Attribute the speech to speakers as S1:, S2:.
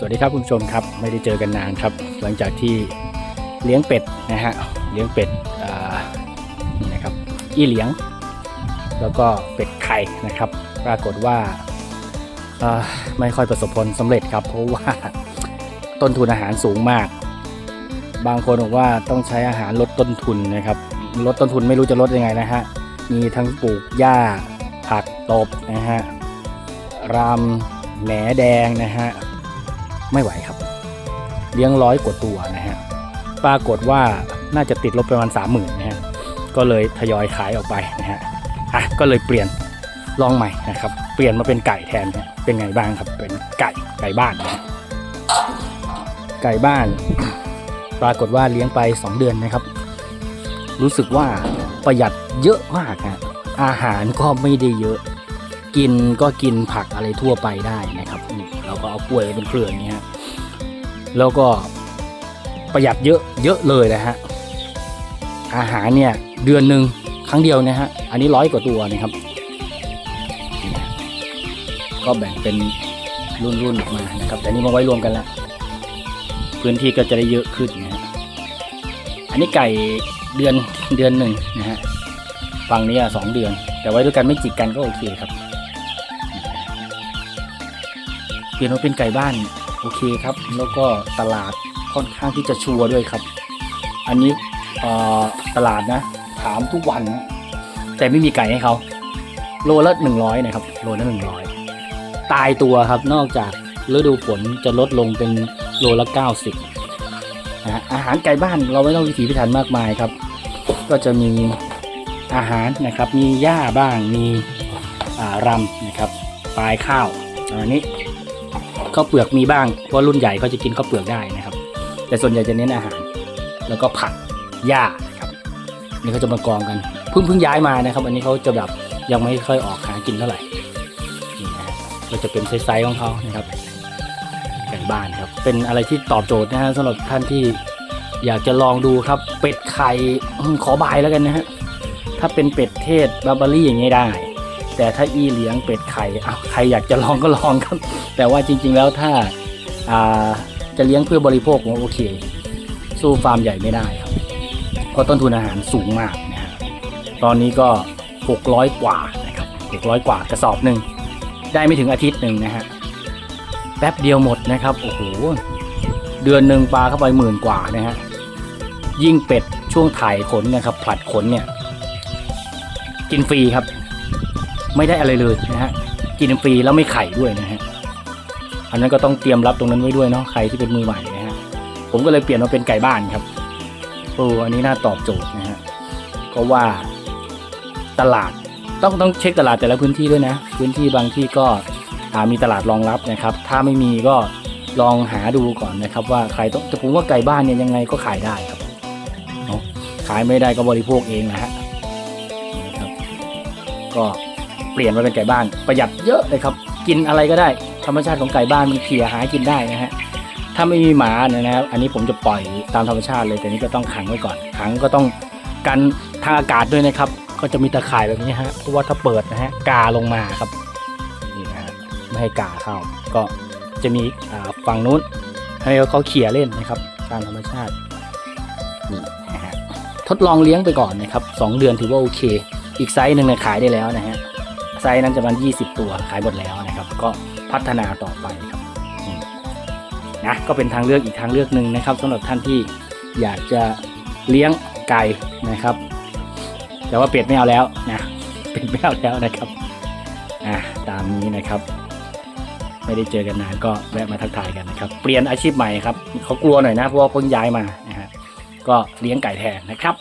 S1: สวัสดีครับคุณผู้ชมครับไม่ได้เจอกันนานครับ หลังจากที่เลี้ยงเป็ดนะฮะเลี้ยงเป็ดนี่นะครับอีเลี้ยง แล้วก็เป็ดไข่นะครับ ปรากฏว่าอ่าไม่ค่อยประสบผลสำเร็จครับ เพราะว่าต้นทุนอาหารสูงมาก บางคนบอกว่าต้องใช้อาหารลดต้นทุนนะครับลดต้นทุนไม่รู้จะลดยังไงนะฮะมีทั้งปลูกหญ้าผักตบนะฮะรำแหนแดงนะฮะ ไม่ไหวครับ เลี้ยงร้อยกว่าตัวนะฮะปรากฏว่าน่าจะติดลบประมาณสามหมื่นนะฮะก็เลยทยอยขายออกไปนะฮะอะก็เลยเปลี่ยนลองใหม่นะครับ เปลี่ยนมาเป็นไก่แทนเป็นไงบ้างครับ เป็นไก่ไก่บ้านนะไก่บ้าน ปรากฏว่าเลี้ยงไป 2 เดือนนะครับ รู้สึกว่าประหยัดเยอะมากฮะอาหารก็ไม่ได้เยอะ กินก็กินผักอะไรทั่วไปได้นะครับนี่เราก็เอากล้วยเป็นเครืออย่างเงี้ยแล้วก็ประหยัดเยอะเยอะเลยนะฮะอาหารเนี่ยเดือนหนึ่งครั้งเดียวนะฮะอันนี้ร้อยกว่าตัวนะครับ ก็แบ่งเป็นรุ่นๆออกมานะครับแต่นี่มาไว้รวมกันล้วพื้นที่ก็จะได้เยอะขึ้นนะฮะอันนี้ไก่เดือนเดือนหนึ่งนะฮะฝั่งนี้อะสองเดือน แต่ไว้ด้วยกันไม่จิกกันก็โอเคครับ เปลี่ยนมาเป็นไก่บ้านโอเคครับ แล้วก็ตลาดค่อนข้างที่จะชัวร์ด้วยครับ อันนี้ตลาดนะ ถามทุกวันนะแต่ไม่มีไก่ให้เขาโลละหนึ่งร้อยนะครับ โลละหนึ่งร้อยตายตัวครับ นอกจากฤดูฝนจะลดลงเป็นโลละเก้าสิบนะอาหารไก่บ้านเราไม่ต้องวิถีพิถันมากมายครับ ก็จะมีอาหารนะครับ มีหญ้าบ้าง มีรำนะครับ ปลายข้าวอันนี้ ข้าวเปลือกมีบ้างเพราะรุ่นใหญ่เขาจะกินข้าวเปลือกได้นะครับ แต่ส่วนใหญ่จะเน้นอาหาร แล้วก็ผักหญ้านะครับนี่เขาจะมากองกันเพิ่งเพิ่งย้ายมานะครับ อันนี้เขาจะแบบยังไม่ค่อยออกหากินเท่าไหร่นี่นะก็จะเป็นไซส์ของเขานะครับไก่บ้านครับ เป็นอะไรที่ตอบโจทย์นะฮะสำหรับท่านที่อยากจะลองดูครับ เป็ดไข่ขอบายแล้วกันนะฮะถ้าเป็นเป็ดเทศบาร์บารี่อย่างนี้ได้ แต่ถ้าอีเลี้ยงเป็ดไข่อ้าใครอยากจะลองก็ลองครับ แต่ว่าจริง ๆ แล้วถ้าาจะเลี้ยงเพื่อบริโภคผมโอเค สู้ฟาร์มใหญ่ไม่ได้ครับเพราะต้นทุนอาหารสูงมากนะฮะตอนนี้ก็ 600 กว่านะครับ600 กว่ากระสอบหนึ่งได้ไม่ถึงอาทิตย์หนึ่งนะฮะแป๊บเดียวหมดนะครับโอ้โหเดือนหนึ่งปลาเข้าไปหมื่นกว่านะฮะยิ่งเป็ดช่วงถ่ายขนนะครับผลัดขนเนี่ย กินฟรีครับ ไม่ได้อะไรเลยนะฮะกินฟรีแล้วไม่ไข่ด้วยนะฮะอันนั้นก็ต้องเตรียมรับตรงนั้นไว้ด้วยเนาะใครที่เป็นมือใหม่นะฮะผมก็เลยเปลี่ยนมาเป็นไก่บ้านครับโอ้อันนี้น่าตอบโจทย์นะฮะเพราะว่าตลาดต้องต้องเช็คตลาดแต่ละพื้นที่ด้วยนะ พื้นที่บางที่ก็ามีตลาดรองรับนะครับ ถ้าไม่มีก็ลองหาดูก่อนนะครับ ว่าใครต้องแต่ผมว่าไก่บ้านเนี่ยยังไงก็ขายได้ครับเนาะขายไม่ได้ก็บริโภคเองนะฮะนี่ครับ ก็ เปลี่ยนมาเป็นไก่บ้านประหยัดเยอะเลยครับ กินอะไรก็ได้ ธรรมชาติของไก่บ้านมันเขี่ยหากินได้นะฮะถ้าไม่มีหมาเนี่ยนะครับอันนี้ผมจะปล่อยตามธรรมชาติเลยแต่นี้ก็ต้องขังไว้ก่อน ขังก็ต้องกันทางอากาศด้วยนะครับ ก็จะมีตะข่ายแบบนี้ฮะเพราะว่าถ้าเปิดนะฮะกาลงมาครับนี่นะฮะไม่ให้กาเข้า ก็จะมีฝั่งนู้นให้เขาเขี่ยเล่นนะครับ ตามธรรมชาตินี่นะฮะทดลองเลี้ยงไปก่อนนะครับสองเดือนถือว่าโอเค อีกไซส์หนึ่งเนี่ยขายได้แล้วนะฮะ ไซส์นั้นจะประมาณ20 ตัวขายหมดแล้วนะครับ ก็พัฒนาต่อไปครับนะก็เป็นทางเลือกอีกทางเลือกหนึ่งนะครับสำหรับท่านที่อยากจะเลี้ยงไก่นะครับ แต่ว่าเป็ดไม่เอาแล้วนะเป็ดไม่เอาแล้วนะครับอะตามนี้นะครับไม่ได้เจอกันนานก็แวะมาทักทายกันนะครับ เปลี่ยนอาชีพใหม่ครับเขากลัวหน่อยนะเพราะว่าเพิ่งย้ายมานะฮะก็เลี้ยงไก่แทนนะครับ